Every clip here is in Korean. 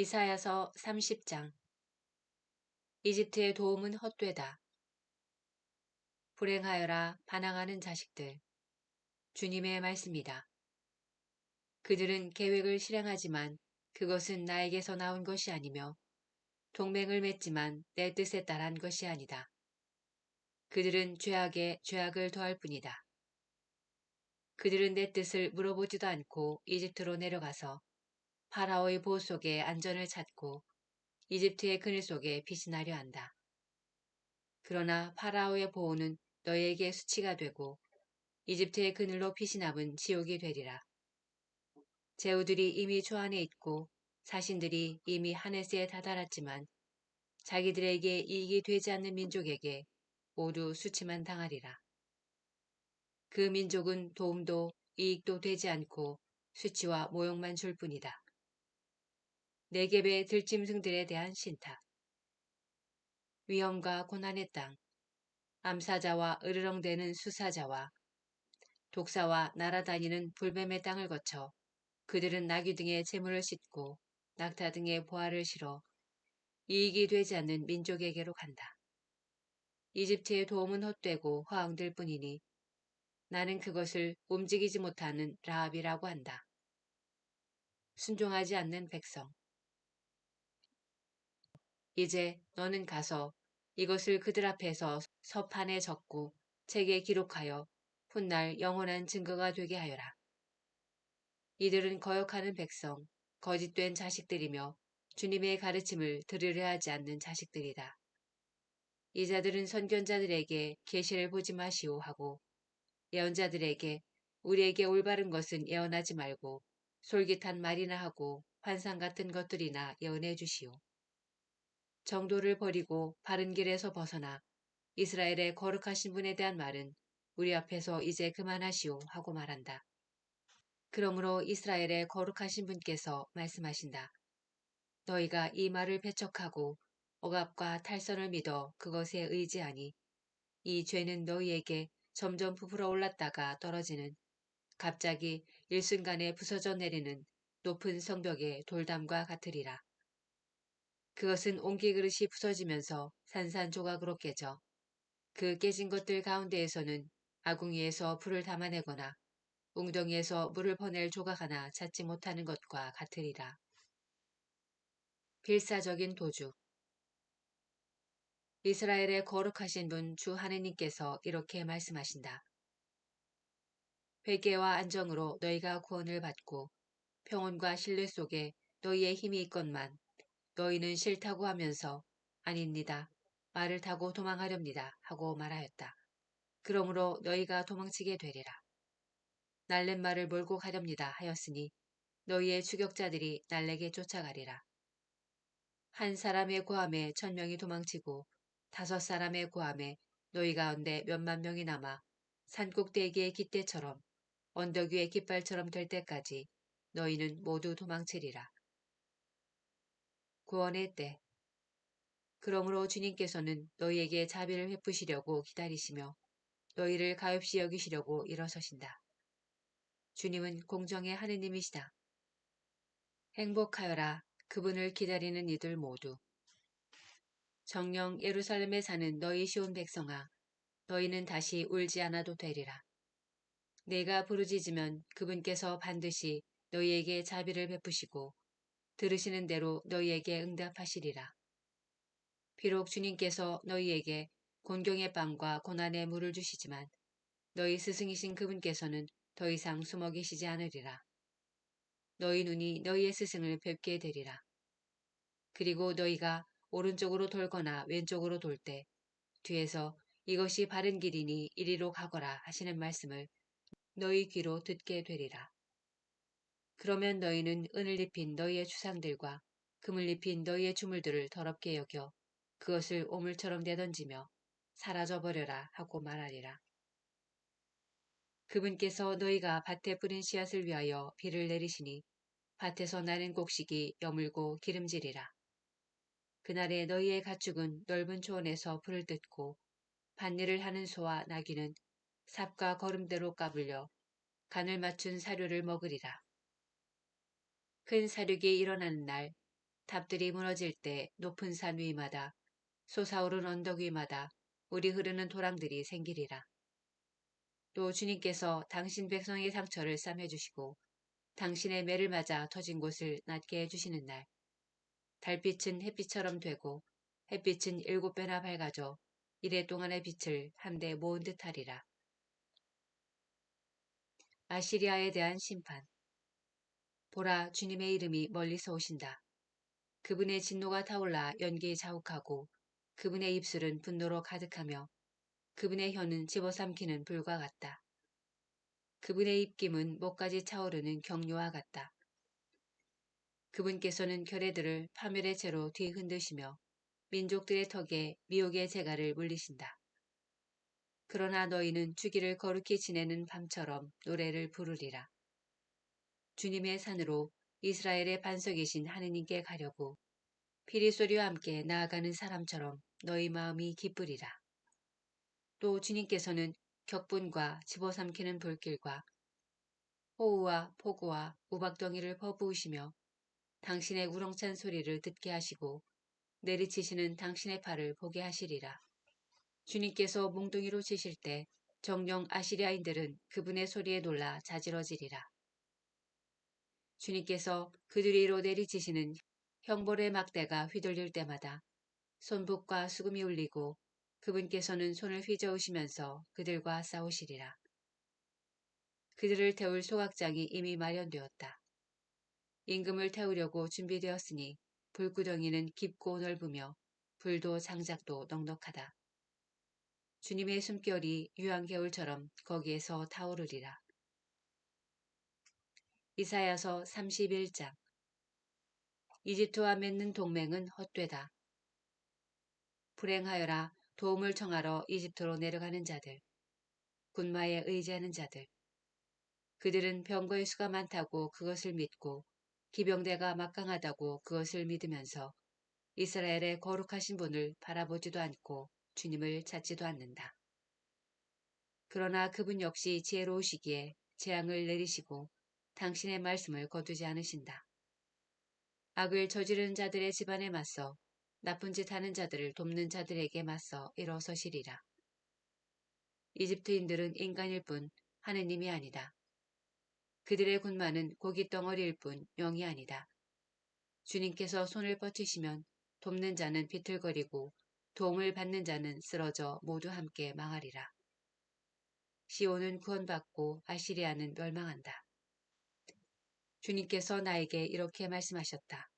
이사야서 30장 이집트의 도움은 헛되다. 불행하여라 반항하는 자식들. 주님의 말씀이다. 그들은 계획을 실행하지만 그것은 나에게서 나온 것이 아니며 동맹을 맺지만 내 뜻에 따른 것이 아니다. 그들은 죄악에 죄악을 더할 뿐이다. 그들은 내 뜻을 물어보지도 않고 이집트로 내려가서 파라오의 보호 속에 안전을 찾고 이집트의 그늘 속에 피신하려 한다. 그러나 파라오의 보호는 너희에게 수치가 되고 이집트의 그늘로 피신함은 지옥이 되리라. 제후들이 이미 조 안에 있고 사신들이 이미 하네스에 다다랐지만 자기들에게 이익이 되지 않는 민족에게 모두 수치만 당하리라. 그 민족은 도움도 이익도 되지 않고 수치와 모욕만 줄 뿐이다. 내geb의 들짐승들에 대한 신탁 위험과 고난의 땅 암사자와 으르렁대는 수사자와 독사와 날아다니는 불뱀의 땅을 거쳐 그들은 나귀 등의 재물을 싣고 낙타 등의 보화를 실어 이익이 되지 않는 민족에게로 간다. 이집트의 도움은 헛되고 허황될 뿐이니 나는 그것을 움직이지 못하는 라합이라고 한다. 순종하지 않는 백성 이제 너는 가서 이것을 그들 앞에서 서판에 적고 책에 기록하여 훗날 영원한 증거가 되게 하여라. 이들은 거역하는 백성, 거짓된 자식들이며 주님의 가르침을 들으려 하지 않는 자식들이다. 이 자들은 선견자들에게 계시를 보지 마시오 하고 예언자들에게 우리에게 올바른 것은 예언하지 말고 솔깃한 말이나 하고 환상 같은 것들이나 예언해 주시오. 정도를 버리고 바른 길에서 벗어나 이스라엘의 거룩하신 분에 대한 말은 우리 앞에서 이제 그만하시오 하고 말한다. 그러므로 이스라엘의 거룩하신 분께서 말씀하신다. 너희가 이 말을 배척하고 억압과 탈선을 믿어 그것에 의지하니 이 죄는 너희에게 점점 부풀어 올랐다가 떨어지는 갑자기 일순간에 부서져 내리는 높은 성벽의 돌담과 같으리라. 그것은 옹기 그릇이 부서지면서 산산조각으로 깨져 그 깨진 것들 가운데에서는 아궁이에서 불을 담아내거나 웅덩이에서 물을 퍼낼 조각 하나 찾지 못하는 것과 같으리라. 필사적인 도주 이스라엘의 거룩하신 분 주 하느님께서 이렇게 말씀하신다. 회개와 안정으로 너희가 구원을 받고 평온과 신뢰 속에 너희의 힘이 있건만 너희는 싫다고 하면서 아닙니다. 말을 타고 도망하렵니다. 하고 말하였다. 그러므로 너희가 도망치게 되리라. 날랜 말을 몰고 가렵니다. 하였으니 너희의 추격자들이 날래게 쫓아가리라. 한 사람의 고함에 천 명이 도망치고 다섯 사람의 고함에 너희 가운데 몇만 명이 남아 산꼭대기의 깃대처럼 언덕 위의 깃발처럼 될 때까지 너희는 모두 도망치리라. 구원의 때. 그러므로 주님께서는 너희에게 자비를 베푸시려고 기다리시며 너희를 가엾이 여기시려고 일어서신다. 주님은 공정의 하느님이시다. 행복하여라 그분을 기다리는 이들 모두. 정령 예루살렘에 사는 너희 시온 백성아 너희는 다시 울지 않아도 되리라. 내가 부르짖으면 그분께서 반드시 너희에게 자비를 베푸시고 들으시는 대로 너희에게 응답하시리라. 비록 주님께서 너희에게 곤경의 빵과 고난의 물을 주시지만 너희 스승이신 그분께서는 더 이상 숨어 계시지 않으리라. 너희 눈이 너희의 스승을 뵙게 되리라. 그리고 너희가 오른쪽으로 돌거나 왼쪽으로 돌 때 뒤에서 이것이 바른 길이니 이리로 가거라 하시는 말씀을 너희 귀로 듣게 되리라. 그러면 너희는 은을 입힌 너희의 주상들과 금을 입힌 너희의 주물들을 더럽게 여겨 그것을 오물처럼 내던지며 사라져버려라 하고 말하리라. 그분께서 너희가 밭에 뿌린 씨앗을 위하여 비를 내리시니 밭에서 나는 곡식이 여물고 기름지리라. 그날에 너희의 가축은 넓은 초원에서 불을 뜯고 밭일을 하는 소와 나귀는 삽과 걸음대로 까불려 간을 맞춘 사료를 먹으리라. 큰 사륙이 일어나는 날 탑들이 무너질 때 높은 산 위마다 솟아오른 언덕 위마다 우리 흐르는 도랑들이 생기리라. 또 주님께서 당신 백성의 상처를 싸매주시고 당신의 매를 맞아 터진 곳을 낫게 해주시는 날 달빛은 햇빛처럼 되고 햇빛은 일곱 배나 밝아져 이래 동안의 빛을 한데 모은 듯하리라. 아시리아에 대한 심판 보라 주님의 이름이 멀리서 오신다. 그분의 진노가 타올라 연기에 자욱하고 그분의 입술은 분노로 가득하며 그분의 혀는 집어삼키는 불과 같다. 그분의 입김은 목까지 차오르는 경류와 같다. 그분께서는 결의들을 파멸의 채로 뒤흔드시며 민족들의 턱에 미혹의 재갈을 물리신다. 그러나 너희는 주기를 거룩히 지내는 밤처럼 노래를 부르리라. 주님의 산으로 이스라엘의 반석이신 하느님께 가려고 피리 소리와 함께 나아가는 사람처럼 너희 마음이 기쁘리라. 또 주님께서는 격분과 집어삼키는 불길과 호우와 폭우와 우박덩이를 퍼부으시며 당신의 우렁찬 소리를 듣게 하시고 내리치시는 당신의 팔을 보게 하시리라. 주님께서 몽둥이로 치실 때 정령 아시리아인들은 그분의 소리에 놀라 자지러지리라. 주님께서 그들이로 내리치시는 형벌의 막대가 휘둘릴 때마다 손북과 수금이 울리고 그분께서는 손을 휘저으시면서 그들과 싸우시리라. 그들을 태울 소각장이 이미 마련되었다. 임금을 태우려고 준비되었으니 불구덩이는 깊고 넓으며 불도 장작도 넉넉하다. 주님의 숨결이 유황겨울처럼 거기에서 타오르리라. 이사야서 31장 이집트와 맺는 동맹은 헛되다. 불행하여라 도움을 청하러 이집트로 내려가는 자들, 군마에 의지하는 자들. 그들은 병거의 수가 많다고 그것을 믿고 기병대가 막강하다고 그것을 믿으면서 이스라엘의 거룩하신 분을 바라보지도 않고 주님을 찾지도 않는다. 그러나 그분 역시 지혜로우시기에 재앙을 내리시고 당신의 말씀을 거두지 않으신다. 악을 저지르는 자들의 집안에 맞서 나쁜 짓 하는 자들을 돕는 자들에게 맞서 일어서시리라. 이집트인들은 인간일 뿐 하느님이 아니다. 그들의 군마는 고기 덩어리일 뿐 영이 아니다. 주님께서 손을 뻗치시면 돕는 자는 비틀거리고 도움을 받는 자는 쓰러져 모두 함께 망하리라. 시온은 구원받고 아시리아는 멸망한다. 주님께서 나에게 이렇게 말씀하셨다.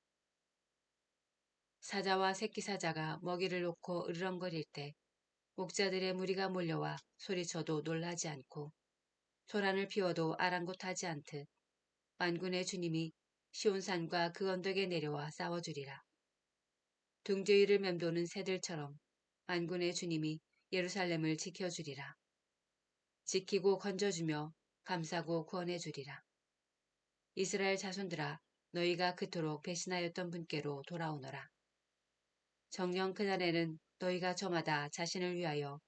사자와 새끼 사자가 먹이를 놓고 으르렁거릴 때 목자들의 무리가 몰려와 소리쳐도 놀라지 않고 소란을 피워도 아랑곳하지 않듯 만군의 주님이 시온산과 그 언덕에 내려와 싸워주리라. 둥지 위를 맴도는 새들처럼 만군의 주님이 예루살렘을 지켜주리라. 지키고 건져주며 감싸고 구원해주리라. 이스라엘 자손들아 너희가 그토록 배신하였던 분께로 돌아오너라. 정령 그날에는 너희가 저마다 자신을 위하여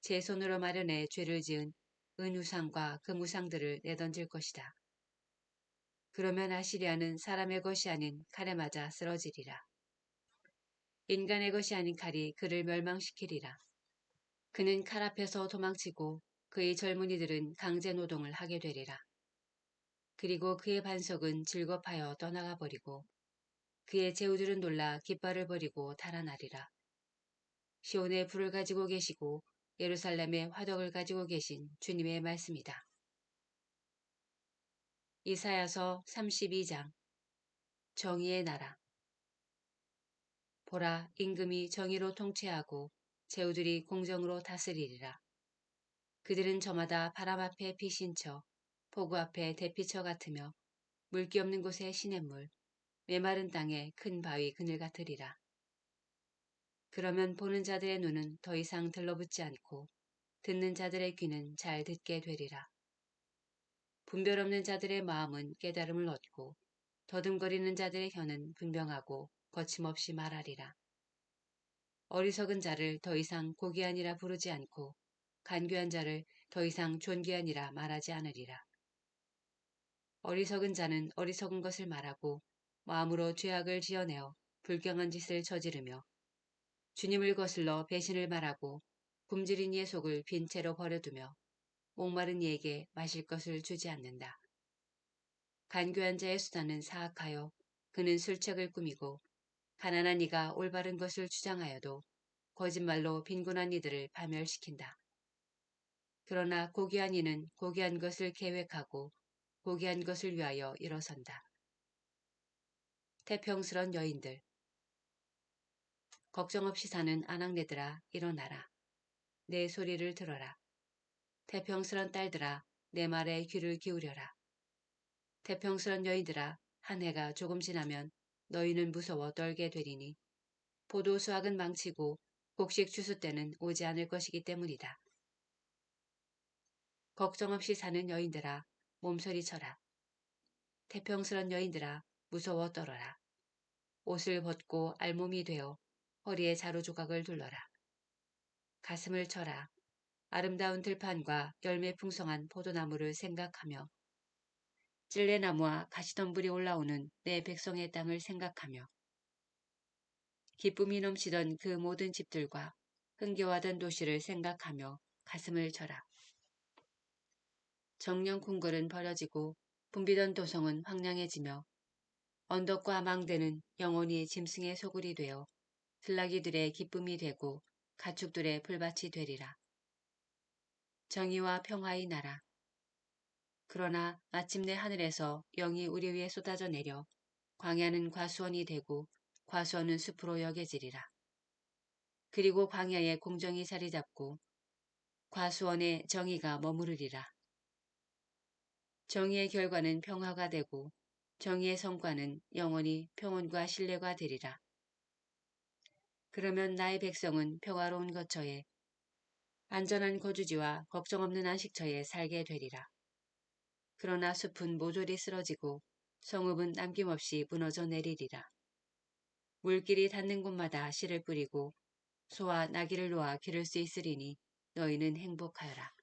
제 손으로 마련해 죄를 지은 은우상과 금우상들을 내던질 것이다. 그러면 아시리아는 사람의 것이 아닌 칼에 맞아 쓰러지리라. 인간의 것이 아닌 칼이 그를 멸망시키리라. 그는 칼 앞에서 도망치고 그의 젊은이들은 강제 노동을 하게 되리라. 그리고 그의 반석은 즐겁하여 떠나가 버리고 그의 제후들은 놀라 깃발을 버리고 달아나리라. 시온에 불을 가지고 계시고 예루살렘에 화덕을 가지고 계신 주님의 말씀이다. 이사야서 32장 정의의 나라 보라 임금이 정의로 통치하고 제후들이 공정으로 다스리리라. 그들은 저마다 바람 앞에 빛인 처, 폭우 앞에 대피처 같으며 물기 없는 곳에 시냇물, 메마른 땅에 큰 바위 그늘 같으리라. 그러면 보는 자들의 눈은 더 이상 들러붙지 않고 듣는 자들의 귀는 잘 듣게 되리라. 분별 없는 자들의 마음은 깨달음을 얻고 더듬거리는 자들의 혀는 분명하고 거침없이 말하리라. 어리석은 자를 더 이상 고귀한이라 부르지 않고 간교한 자를 더 이상 존귀한이라 말하지 않으리라. 어리석은 자는 어리석은 것을 말하고 마음으로 죄악을 지어내어 불경한 짓을 저지르며 주님을 거슬러 배신을 말하고 굶주린 이의 속을 빈 채로 버려두며 목마른 이에게 마실 것을 주지 않는다. 간교한 자의 수단은 사악하여 그는 술책을 꾸미고 가난한 이가 올바른 것을 주장하여도 거짓말로 빈곤한 이들을 파멸시킨다. 그러나 고귀한 이는 고귀한 것을 계획하고 고귀한 것을 위하여 일어선다. 태평스런 여인들 걱정 없이 사는 아낙네들아 일어나라. 내 소리를 들어라. 태평스런 딸들아 내 말에 귀를 기울여라. 태평스런 여인들아 한 해가 조금 지나면 너희는 무서워 떨게 되리니 포도 수확은 망치고 곡식 추수 때는 오지 않을 것이기 때문이다. 걱정 없이 사는 여인들아 몸서리 쳐라. 태평스런 여인들아 무서워 떨어라. 옷을 벗고 알몸이 되어 허리에 자루 조각을 둘러라. 가슴을 쳐라. 아름다운 들판과 열매 풍성한 포도나무를 생각하며 찔레나무와 가시덤불이 올라오는 내 백성의 땅을 생각하며 기쁨이 넘치던 그 모든 집들과 흥겨워하던 도시를 생각하며 가슴을 쳐라. 정령 궁궐은 버려지고 붐비던 도성은 황량해지며 언덕과 망대는 영원히 짐승의 소굴이 되어 들나귀들의 기쁨이 되고 가축들의 풀밭이 되리라. 정의와 평화의 나라. 그러나 마침내 하늘에서 영이 우리 위에 쏟아져 내려 광야는 과수원이 되고 과수원은 숲으로 여겨지리라. 그리고 광야에 공정이 자리 잡고 과수원에 정의가 머무르리라. 정의의 결과는 평화가 되고 정의의 성과는 영원히 평온과 신뢰가 되리라. 그러면 나의 백성은 평화로운 거처에 안전한 거주지와 걱정 없는 안식처에 살게 되리라. 그러나 숲은 모조리 쓰러지고 성읍은 남김없이 무너져 내리리라. 물길이 닿는 곳마다 씨를 뿌리고 소와 나귀를 놓아 기를 수 있으리니 너희는 행복하여라.